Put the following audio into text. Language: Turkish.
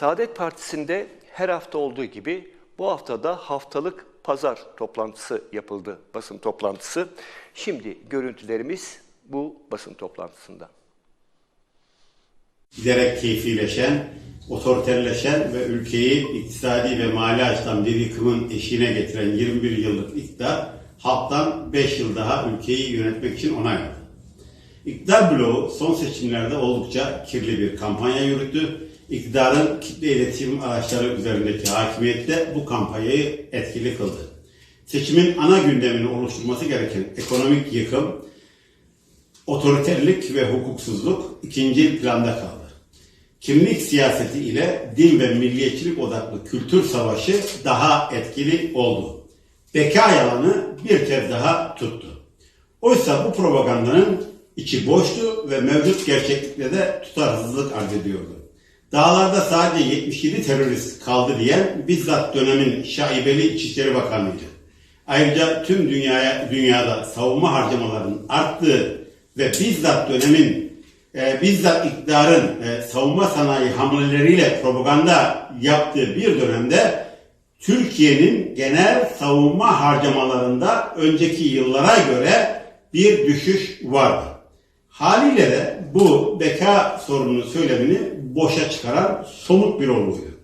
Saadet Partisi'nde her hafta olduğu gibi bu haftada haftalık pazar toplantısı yapıldı, basın toplantısı. Şimdi görüntülerimiz bu basın toplantısında. giderek keyfileşen, otoriterleşen ve ülkeyi iktisadi ve mali açıdan bir yıkımın eşiğine getiren 21 yıllık iktidar halktan 5 yıl daha ülkeyi yönetmek için onay verdi. İktidar bloğu son seçimlerde oldukça kirli bir kampanya yürüttü. İktidarın kitle iletişim araçları üzerindeki hakimiyeti de bu kampanyayı etkili kıldı. Seçimin ana gündemini oluşturması gereken ekonomik yıkım, otoriterlik ve hukuksuzluk ikinci planda kaldı. Kimlik siyaseti ile din ve milliyetçilik odaklı kültür savaşı daha etkili oldu. Beka yalanı bir kez daha tuttu. Oysa bu propagandanın içi boştu ve mevcut gerçeklikle de tutarsızlık arz ediyordu. Dağlarda sadece 77 terörist kaldı diyen bizzat dönemin şaibeli İçişleri Bakanı'ydı. Ayrıca tüm dünyaya dünyada savunma harcamalarının arttığı ve bizzat dönemin e, bizzat iktidarın e, savunma sanayi hamleleriyle propaganda yaptığı bir dönemde Türkiye'nin genel savunma harcamalarında önceki yıllara göre bir düşüş vardı. Haliyle de bu beka sorununu söylemini boşa çıkaran somut bir olguydu.